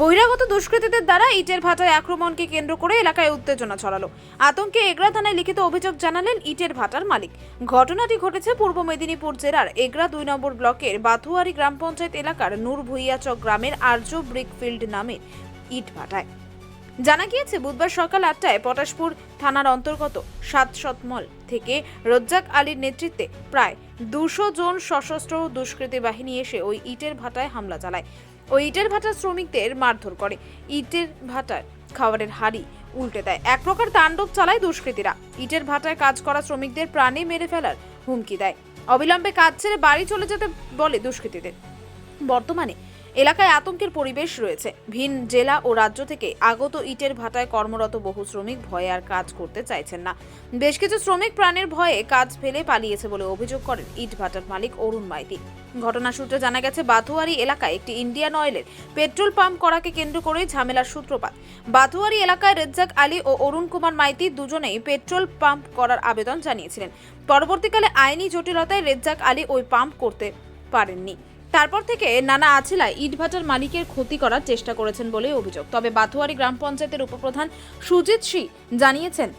বহিরাগত দুষ্কৃতীদের দ্বারা ইটের ভাটায় আক্রমণকে কেন্দ্র করে এলাকায় উত্তেজনা ছড়ালো। আতঙ্কে এগরা থানায় লিখিত অভিযোগ জানালেন ইটের ভাটার মালিক। ঘটনাটি ঘটেছে পূর্ব মেদিনীপুর জেলার এগরা দুই নম্বর ব্লকের বাথুয়ারি গ্রাম পঞ্চায়েত এলাকার নূর ভুইয়াচক গ্রামের আর্য ব্রিকফিল্ড নামে ইট ভাটায়। জানা গিয়েছে, বুধবার সকাল আটটায় পটাশপুর থানার অন্তর্গত সাতশতমল থেকে রজ্জাক আলীর নেতৃত্বে প্রায় দুশো জন সশস্ত্র দুষ্কৃতী বাহিনী এসে ওই ইটের ভাটায় হামলা চালায়। ওই ইটের ভাটার শ্রমিকদের মারধর করে। ইটের ভাটার খাবারের হাড়ি উল্টে দেয়। এক প্রকার তাণ্ডব চালায় দুষ্কৃতীরা। ইটের ভাটায় কাজ করা শ্রমিকদের প্রাণে মেরে ফেলার হুমকি দেয়। অবিলম্বে কাজ ছেড়ে বাড়ি চলে যেতে বলে দুষ্কৃতীদের। বর্তমানে এলাকায় আতঙ্কের পরিবেশ রয়েছে। ভিন জেলা ও রাজ্য থেকে আগত ইটের ভাটায় কর্মরত বহু শ্রমিক ভয়ে আর কাজ করতে চাইছেন না। বেশ কিছু শ্রমিক প্রাণের ভয়ে কাজ ফেলে পালিয়েছে বলে অভিযোগ করেন ইট ভাটার মালিক অরুণ মাইতি। ঘটনা সূত্রে জানা গেছে বাথুয়ারি এলাকায় একটি ইন্ডিয়ান অয়েলের পেট্রোল পাম্প করাকে কেন্দ্র করেই ঝামেলার সূত্রপাত। বাথুয়ারি এলাকায় রেজ্জাক আলী ও অরুণ কুমার মাইতি দুজনেই পেট্রোল পাম্প করার আবেদন জানিয়েছিলেন। পরবর্তীকালে আইনি জটিলতায় রেজ্জাক আলী ওই পাম্প করতে পারেননি। তারপর থেকে নানা আছিলায় ইটভাটার মালিকের ক্ষতি করার চেষ্টা করেছেন বলে অভিযোগ। তবে বাথুয়ারি গ্রাম পঞ্চায়েতের উপপ্রধান সুজিত সি জানিয়েছেন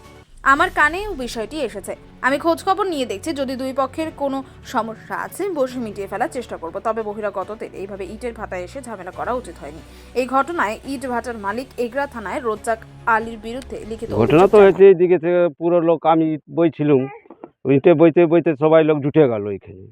আমার কানেও বিষয়টি এসেছে। আমি খোঁজ খবর নিয়ে দেখছি যদি দুই পক্ষের কোনো সমস্যা আছে বসে মিটিয়ে ফেলার চেষ্টা করব। তবে বহিরাগতদের এইভাবে ইটের ভাটায় এসে ঝামেলা করা উচিত হয়নি। এই ঘটনায় ইট ভাটার মালিক এগরা থানায় রোজ্জাক আলীর বিরুদ্ধে লিখিত ঘটনা তো হয়েছে এইদিকে থেকে পুরো লোক আমি বইছিলুম। ওইটে বইতে বইতে সবাই লোক জুটে গেল ওইখানে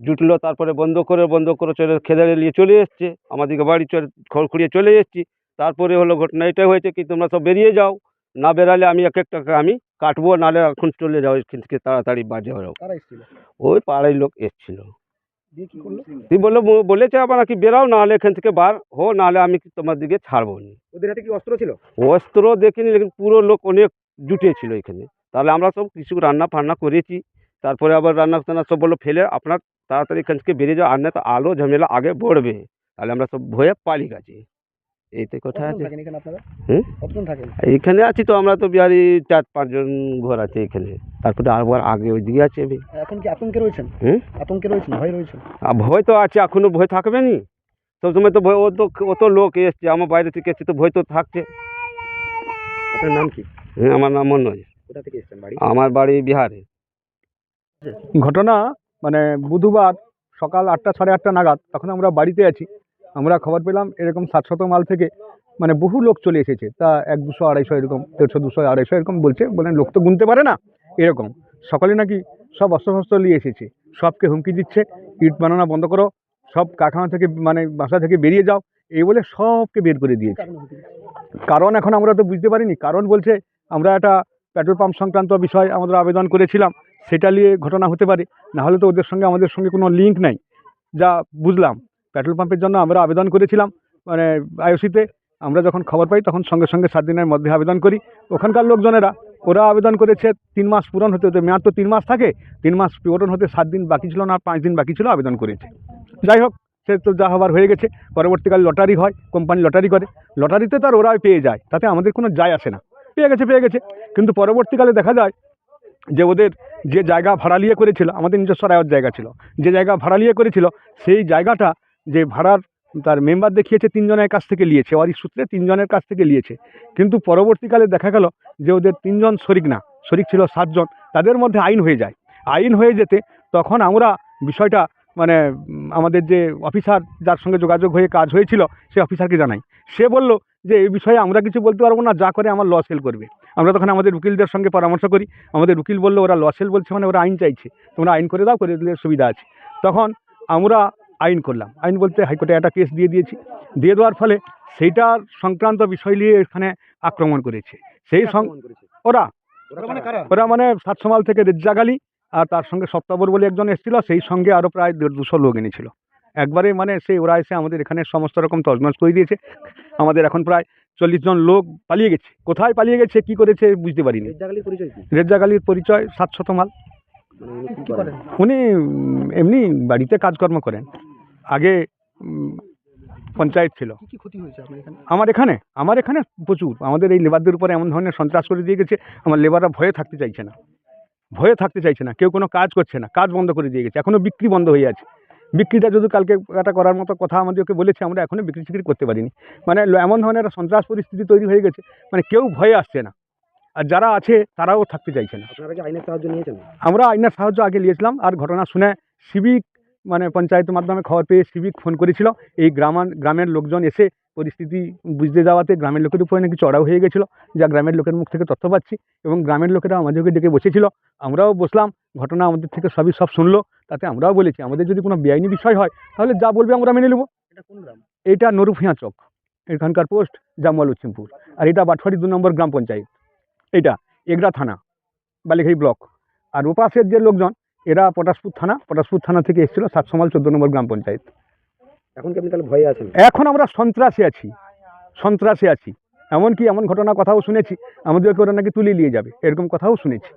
জুটলো তারপরে বন্ধ করে বন্ধ করে চলে খেদারে নিয়ে চলে এসছে। আমাদেরকে বাড়ি চলে খড়খড়িয়ে চলে এসেছি। তারপরে হলো ঘটনা এটা হয়েছে কি তোমরা সব বেরিয়ে যাও। না বেরালে আমি এক একটাকে আমি কাটবো নাহলে এখন চলে যাও এখান থেকে তাড়াতাড়ি বাজে হলো। ওই পাড়ার লোক এসছিল। তুই বলল? বলেছে আবার নাকি বেরাও নাহলে এখান থেকে বার হো নাহলে আমি তোমার দিকে ছাড়বো না। ওদের হাতে কি অস্ত্র ছিল? অস্ত্র দেখিনি লেকিন পুরো লোক অনেক জুটেছিল এখানে। তাহলে আমরা সব কিছু রান্না ফান্না করেছি। তারপরে আবার রান্না টান্না সব বলল ফেলে আপনার তাড়াতাড়ি এখান থেকে বেরিয়ে যাও আর না তো আলো ঝামেলা আগে বড়বে। তাহলে আমরা সব ভয়ে পালিয়ে গেছি। এইতে কথা আছে। এখানে হুম? এইখানে আছি তো আমরা তো বিহারি চার পাঁচজন ঘর আছে এখানে। তারপরে আবার আগে ওই দিকে আছে আমি এখন কি আতঙ্কে রয়েছেন? হুম? আতঙ্কে রয়েছেন ভয় রয়েছেন? ভয় তো আছে এখনও ভয় থাকবে নি? সবসময় তো ভয় ও তো অত লোক এসছে আমার বাইরে থেকে এসছে তো ভয় তো থাকছে। আপনার নাম কি? হ্যাঁ আমার নাম মনোজ। কোথা থেকে এসেছেন বাড়ি? আমার বাড়ি বিহারে। ঘটনা মানে বুধবার সকাল আটটা, সাড়ে আটটা নাগাদ তখন আমরা বাড়িতে আছি। আমরা খবর পেলাম এরকম সাতশত মাল থেকে মানে বহু লোক চলে এসেছে। তা এক দুশো, আড়াইশো এরকম, দেড়শো, দুশো, আড়াইশো এরকম বলছে। বলেন লোক তো গুনতে পারে না? এরকম। সকালে নাকি সব অস্ত্রশস্ত্র নিয়ে এসেছে। সবকে হুমকি দিচ্ছে। ইট বানানো বন্ধ করো। সব কারখানা থেকে মানে বাসা থেকে বেরিয়ে যাও। এই বলে সবকে বের করে দিয়েছে। কারণ এখন আমরা তো বুঝতে পারিনি। কারণ বলছে, আমরা একটা পেট্রোল পাম্প সংক্রান্ত বিষয় আমাদের আবেদন করেছিলাম। সেটা নিয়ে ঘটনা হতে পারে নাহলে তো ওদের সঙ্গে আমাদের সঙ্গে কোনো লিঙ্ক নাই। যা বুঝলাম পেট্রোল পাম্পের জন্য আমরা আবেদন করেছিলাম মানে আইওসিতে। আমরা যখন খবর পাই, তখন সঙ্গে সঙ্গে সাত দিনের মধ্যে আবেদন করি। ওখানকার লোকজনেরা, ওরা আবেদন করেছে তিন মাস পূরণ হতে হতে, মেয়াদ তো তিন মাস থাকে, তিন মাস পূরণ হতে সাত দিন বাকি ছিল না পাঁচ দিন বাকি ছিল আবেদন করেছে। যাই হোক, সে তো যা হবার হয়ে গেছে, পরবর্তীকালে লটারি হয় কোম্পানি লটারি করে। লটারিতে তার ওরা পেয়ে যায়, তাতে আমাদের কোনো যায় আসে না। পেয়ে গেছে পেয়ে গেছে। কিন্তু পরবর্তীকালে দেখা যায় যে ওদের যে জায়গা ভাড়া নিয়ে করেছিল, আমাদের নিজস্ব রায়ত জায়গা ছিল, যে জায়গা ভাড়া নিয়ে করেছিল, সেই জায়গাটা যে ভাড়ার তার মেম্বার দেখিয়েছে, তিনজনের কাছ থেকে নিয়েছে ওয়ারি সূত্রে তিনজনের কাছ থেকে নিয়েছে। কিন্তু পরবর্তীকালে দেখা গেল যে ওদের তিনজন শরিক না, শরিক ছিল সাতজন, তাদের মধ্যে আইন হয়ে যায়। আইন হয়ে যেতে তখন আমরা বিষয়টা মানে আমাদের যে অফিসার যার সঙ্গে যোগাযোগ হয়ে কাজ হয়েছিল, সে অফিসারকে জানাই। সে বলল যে, এই বিষয়ে আমরা কিছু বলতে পারব না, যা করে আমার লস হেল করবে। আমরা তখন আমাদের উকিলদের সঙ্গে পরামর্শ করি। আমাদের উকিল বলল ওরা লসেল বলছে মানে ওরা আইন চাইছে। তোমরা আইন করে দাও করে দিলে সুবিধা আছে। তখন আমরা আইন করলাম। আইন বলতে হাইকোর্টে একটা কেস দিয়ে দিয়েছি। দিয়ে দেওয়ার ফলে সেইটার সংক্রান্ত বিষয় নিয়ে এখানে আক্রমণ করেছে। সেই ওরা। ওরা মানে ওরা মানে সাতসমাল থেকে রেজ্জাগালি আর তার সঙ্গে সপ্তাবর বলে একজন এসেছিল। সেই সঙ্গে আরও প্রায় দেড় দুশো লোক এনেছিল। একবারে মানে সেই ওরা এসে আমাদের এখানে সমস্ত রকম তজনজ করে দিয়েছে। আমাদের এখন প্রায় চল্লিশ জন লোক পালিয়ে গেছে। কোথায় পালিয়ে গেছে কি করেছে বুঝতে পারিনি। রেজ্জাগালির পরিচয় সাত সাতশত মাল। মানে উনি উনি এমনি বাড়িতে কাজকর্ম করেন। আগে পঞ্চায়েত ছিল। আমার এখানে আমার এখানে প্রচুর। আমাদের এই লেবারদের উপরে এমন ধরনের সন্ত্রাস করে দিয়ে গেছে আমার লেবাররা ভয়ে থাকতে চাইছে না। ভয়ে থাকতে চাইছে না কেউ কোনো কাজ করছে না কাজ বন্ধ করে দিয়ে গেছে এখনও বিক্রি বন্ধ হয়ে আছে। বিক্রিটা যদি কালকে একটা করার মতো কথা আমাদের ওকে বলেছে আমরা এখনও বিক্রি টিক্রি করতে পারিনি। মানে এমন ধরনের একটা সন্ত্রাস পরিস্থিতি তৈরি হয়ে গেছে মানে কেউ ভয়ে আসছে না। আর যারা আছে তারাও থাকতে চাইছে না। আপনারা কি আইনের সাহায্য নিয়েছেন? আমরা আইনের সাহায্য আগে নিয়েছিলাম আর ঘটনা শুনে সিভিক মানে পঞ্চায়েত মাধ্যমে খবর পেয়ে সিভিক ফোন করেছিল। এই গ্রামান গ্রামের লোকজন এসে পরিস্থিতি বুঝতে যাওয়াতে গ্রামের লোকের উপরে নাকি চড়াও হয়ে গেছিল। যা গ্রামের লোকের মুখ থেকে তথ্য পাচ্ছি এবং গ্রামের লোকেরা আমাদেরকে ডেকে বসেছিল। আমরাও বসলাম ঘটনা আমাদের থেকে সবই সব শুনলো তাতে আমরাও বলেছি আমাদের যদি কোনো বেআইনি বিষয় হয় তাহলে যা বলবে আমরা মেনে নেব। এটা কোন গ্রাম? এটা নরুফিয়া চক এখানকার পোস্ট জামুয়াল উচ্ছিমপুর আর এটা বাটফাড়ি দু নম্বর গ্রাম পঞ্চায়েত। এইটা এগরা থানা বালিঘাই ব্লক। আর ওপাশের যে লোকজন এরা পটাশপুর থানা পটাশপুর থানা থেকে এসেছিল সাতসমাল চোদ্দ নম্বর গ্রাম পঞ্চায়েত। এখন কি আপনি তাহলে ভয়ে আছেন? এখন আমরা সন্ত্রাসে আছি। সন্ত্রাসে আছি। এমনকি এমন ঘটনা কথাও শুনেছি। আমাদেরকে ওরা নাকি তুলে নিয়ে যাবে। এরকম কথাও শুনেছি।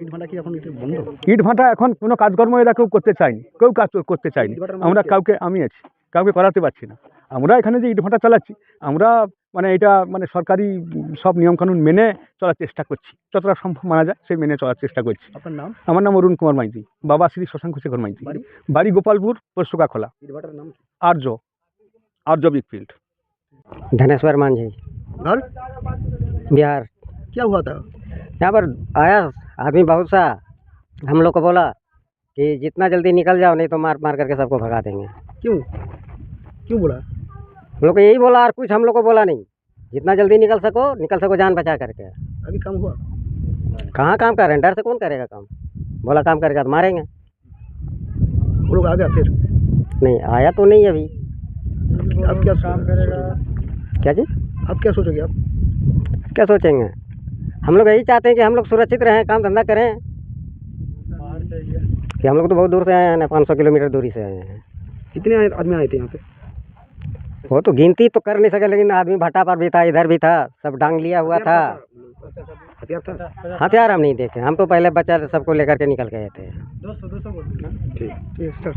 ইট ভাটা এখন এটা বন্ধ? ইট ভাটা এখন কোনো কাজকর্ম এরা কেউ করতে চায়নি। কেউ কাজ করতে চায়নি। আমরা কাউকে আমি আছি। কাউকে করাতে পারছি না। আমরা এখানে যে ইট ভাটা চালাচ্ছি আমরা মানে এটা মানে সরকারি উম, সব নিয়মকানুন মেনে চলার চেষ্টা করছি যতটা সম্ভব মানা যায় সেই মেনে চলার চেষ্টা করছি আপনার নাম আমার নাম অরুণ কুমার মাইতি বাবা শ্রী শশাঙ্ক শেখর মাইতি বাড়ি? বাড়ি গোপালপুর পরশুকা খোলা ইট ভাটার নাম কি? আর্য আর্য বিগফিল্ড धनेश्वर मांझी घर बिहार क्या हुआ था यहाँ पर आया आदमी बहुत सा हम लोग को बोला कि जितना जल्दी निकल जाओ नहीं तो मार मार करके सबको भगा देंगे क्यों क्यों बोला हम लोग को यही बोला और कुछ हम लोग को बोला नहीं। जितना जल्दी निकल सको निकल सको जान बचा करके। अभी काम हुआ। कहाँ काम कर रहे हैं? डर से कौन करेगा काम? बोला काम करेगा तो मारेंगे। वो लोग आ गया फिर? नहीं आया तो नहीं अभी। अब क्या काम करेगा। क्या जी अब क्या सोचोगे आप? क्या सोचेंगे? हम लोग यही चाहते हैं कि हम लोग सुरक्षित रहें काम धंधा करें। कि हम लोग तो बहुत दूर से आए हैं ना पाँच सौ किलोमीटर दूरी से आए हैं। कितने आदमी आए थे यहाँ पे? वो तो गिनती तो कर नहीं सके लेकिन आदमी भट्टा पर भी था इधर भी था सब डांग लिया हुआ था हथियार था हथियार हम नहीं देखे हम तो पहले बच्चा सबको लेकर के निकल गए थे ठीक ठीक सर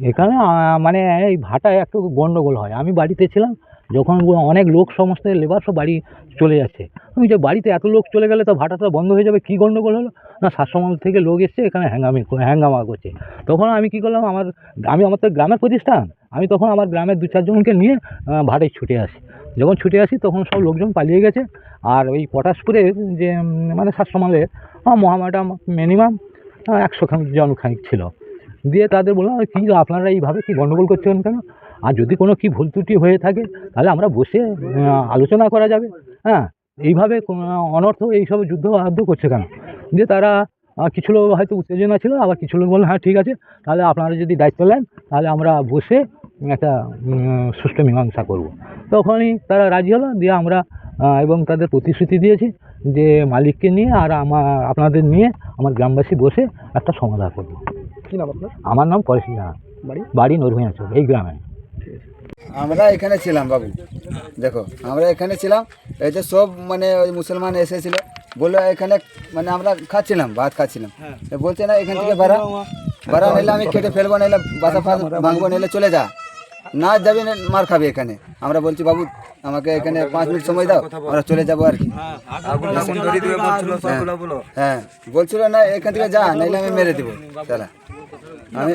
এখানে আহ, মানে এই ভাটায় একটু গন্ডগোল হয় আমি বাড়িতে ছিলাম যখন ব- অনেক লোক সমস্ত লেবার সব বাড়ি চলে যাচ্ছে আমি যে বাড়িতে এত লোক চলে গেলে তো ভাটাটা বন্ধ হয়ে যাবে কী গন্ডগোল হলো না সাতসমাল থেকে লোক এসছে এখানে হ্যাঙ্গামি হ্যাঙ্গামা করছে তখন আমি কী করলাম আমার আমি আমার তো গ্রামের প্রতিষ্ঠান আমি তখন আমার গ্রামের দু চারজনকে নিয়ে ভাটায় ছুটে আসি। যখন ছুটে আসি, তখন সব লোকজন পালিয়ে গেছে। আর ওই পটাশপুরে যে মানে সাতসমালে মহামাটা মিনিমাম একশো জন খানিক ছিল। দিয়ে তাদের বললাম কী আপনারা এইভাবে কি গণ্ডগোল করছেন কেন? আর যদি কোনো কি ভুল ত্রুটি হয়ে থাকে, তাহলে আমরা বসে আলোচনা করা যাবে। হ্যাঁ এইভাবে অনর্থ এইসব যুদ্ধ আদ্য করছে কেন? দিয়ে তারা কিছু লোক হয়তো উত্তেজনা ছিল, আবার কিছু লোক বলল হ্যাঁ ঠিক আছে, তাহলে আপনারা যদি দায়িত্ব নেন, তাহলে আমরা বসে একটা সুষ্ঠু মীমাংসা করব। তখনই তারা রাজি হলো দিয়ে আমরা এবং তাদের প্রতিশ্রুতি দিয়েছি যে মালিককে নিয়ে আর আমার আপনাদের নিয়ে আমার গ্রামবাসী বসে একটা সমাধান করব। কি নাম আপনার? আমার নাম পরেশ জানা বাড়ি? বাড়ি নরভূঞা এই গ্রামে। আমরা এখানে ছিলাম বাবু দেখো আমরা এখানে ছিলাম এই যে সব মানে ওই মুসলমান এসেছিল বলল এখানে মানে আমরা খাচ্ছিলাম ভাত খাচ্ছিলাম। তো বলছে না এখান থেকে ভাড়া ভাড়া নিলে আমি কেটে ফেলব নিলে বাসা ফাঁস ভাঙবো নিলে চলে যা। না যাবি না মার খাবি এখানে আমরা বলছি বাবু আমাকে এখানে পাঁচ মিনিট সময় দাও আমরা চলে যাবো আর কি হ্যাঁ, হ্যাঁ বলছিল না এখান থেকে যা নাইলে আমি মেরে দেবো চালা আমি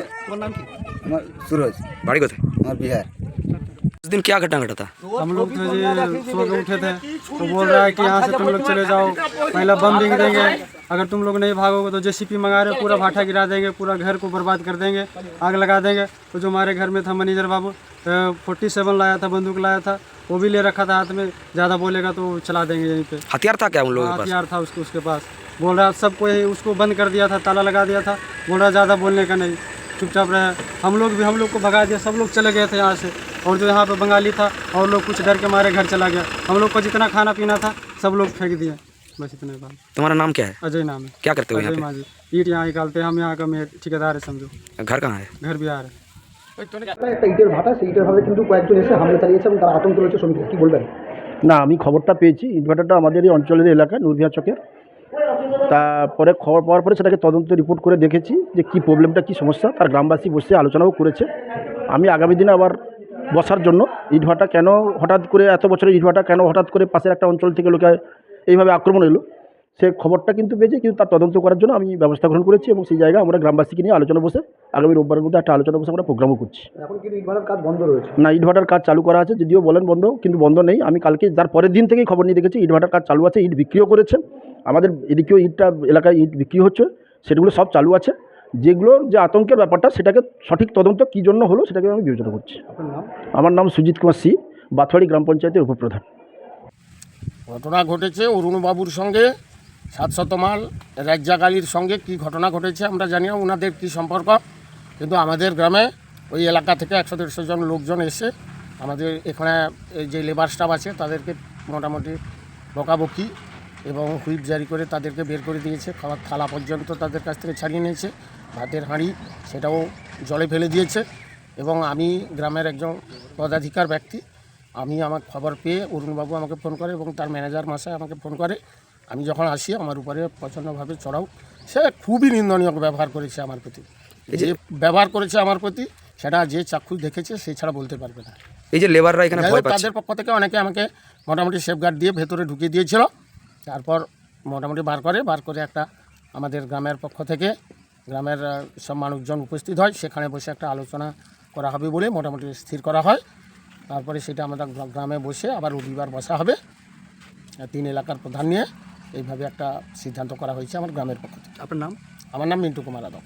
আমার সুরজ बाड़ी को थे আমার বিহার उस दिन क्या घटना घटा था हम लोग थे जी सुबह को उठे थे तो बोल रहा है कि यहाँ से तुम लोग चले जाओ पहला बम बिक देंगे अगर तुम लोग नहीं भागोगे तो जेसीपी मंगा रहे हो पूरा भाटा गिरा देंगे पूरा घर को बर्बाद कर देंगे आग लगा देंगे। तो जो हमारे घर में था मैनेजर बाबू फोर्टी सेवन लाया था बंदूक लाया था वो भी ले रखा था हाथ में ज़्यादा बोलेगा तो चला देंगे यहीं पे। हथियार था क्या उन लोगों हथियार था उसको उसके पास। बोल रहा सबको यही उसको बंद कर दिया था ताला लगा दिया था। बोल रहा ज़्यादा बोलने का नहीं चुपचाप रहे। हम लोग भी हम लोग को भगा दिया सब लोग चले गए थे यहाँ से। और जो यहाँ पे बंगाली था और लोग कुछ डर के मारे घर चला गया। हम लोग को जितना खाना पीना था सब लोग फेंक दिए बस इतने बात तुम्हारा नाम क्या है अजय नाम है क्या करते हो अजय यहाँ माझी ईट यहाँ निकालते हैं हम यहाँ का मैं ठेकेदार है समझो पे घर कहाँ है घर बिहार है একটা ইটের ভাটা সেই ইটের ভাটা কিন্তু কয়েকজন এসে হামলা চালিয়েছে এবং তারা আতঙ্ক রয়েছে শ্রমিকরা কি বলবেন না আমি খবরটা পেয়েছি ইটভাটাটা আমাদের এই অঞ্চলের এলাকা নুরভিয়া চকের তারপরে খবর পাওয়ার পরে সেটাকে তদন্ত রিপোর্ট করে দেখেছি যে কি প্রবলেমটা কি সমস্যা তার গ্রামবাসী বসে আলোচনাও করেছে আমি আগামী দিনে আবার বসার জন্য ইটভাটা কেন হঠাৎ করে এত বছরের ইটভাটা কেন হঠাৎ করে পাশের একটা অঞ্চল থেকে লোকে এইভাবে আক্রমণ এলো সে খবরটা কিন্তু পেয়েছে কিন্তু তার তদন্ত করার জন্য আমি ব্যবস্থা গ্রহণ করেছি এবং সেই জায়গায় আমরা গ্রামবাসীকে নিয়ে আলোচনা বসে আগামী রোববারের মধ্যে একটা আলোচনা বসে আমরা প্রোগ্রামও করছি। এখন কিন্তু ইটভাটার কাজ বন্ধ রয়েছে? না ইটভাটার কাজ চালু করা আছে যদিও বলেন বন্ধ কিন্তু বন্ধ নেই। আমি কালকে যার পরের দিন থেকেই খবর নিয়ে দেখেছি ইটভাটার কাজ চালু আছে ইট বিক্রিও করেছে। আমাদের এদিকেও ইটটা এলাকায় ইট বিক্রি হচ্ছে সেগুলো সব চালু আছে। যেগুলোর যে আতঙ্কের ব্যাপারটা সেটাকে সঠিক তদন্ত কী জন্য হলো সেটাকে আমি বিবেচনা করছি। আমার নাম সুজিত কুমার সি বাথুয়ারি গ্রাম পঞ্চায়েতের উপপ্রধান। ঘটনা ঘটেছে অরুণবাবুর সঙ্গে সাতশত মাল রাজ্জাকালীর সঙ্গে কি ঘটনা ঘটেছে আমরা জানি না ওনাদের কী সম্পর্ক। কিন্তু আমাদের গ্রামে ওই এলাকা থেকে একশো দেড়শো জন লোকজন এসে আমাদের এখানে যে লেবার স্টাফ আছে, তাদেরকে মোটামুটি বকাবকি এবং হুইপ জারি করে তাদেরকে বের করে দিয়েছে। খাবার থালা পর্যন্ত তাদের কাছ থেকে ছাড়িয়ে নিয়েছে। ভাতের হাঁড়ি সেটাও জলে ফেলে দিয়েছে এবং আমি গ্রামের একজন পদাধিকার ব্যক্তি আমি আমার খবর পেয়ে অরুণবাবু আমাকে ফোন করে এবং তার ম্যানেজার মশাই আমাকে ফোন করে আমি যখন আসি আমার উপরে প্রচণ্ডভাবে চড়াও। সে খুবই নিন্দনীয় ব্যবহার করেছে আমার প্রতি। যে ব্যবহার করেছে আমার প্রতি সেটা যে চাক্ষুষ দেখেছে সে ছাড়া বলতে পারবে না। এই যে লেবাররা এখানে যাই ভয় পাচ্ছে। তাদের পক্ষ থেকে অনেকে আমাকে মোটামুটি সেফগার্ড দিয়ে ভেতরে ঢুকিয়ে দিয়েছিল। তারপর মোটামুটি বার করে বার করে একটা আমাদের গ্রামের পক্ষ থেকে গ্রামের সব মানুষজন উপস্থিত হয়। সেখানে বসে একটা আলোচনা করা হবে বলে মোটামুটি স্থির করা হয়। তারপরে সেটা আমাদের গ্রামে বসে আবার রবিবার বসা হবে। তিন এলাকার প্রধান নিয়ে এইভাবে একটা সিদ্ধান্ত করা হয়েছে আমার গ্রামের পক্ষ থেকে। আপনার নাম? আমার নাম মিন্টু কুমার যাদব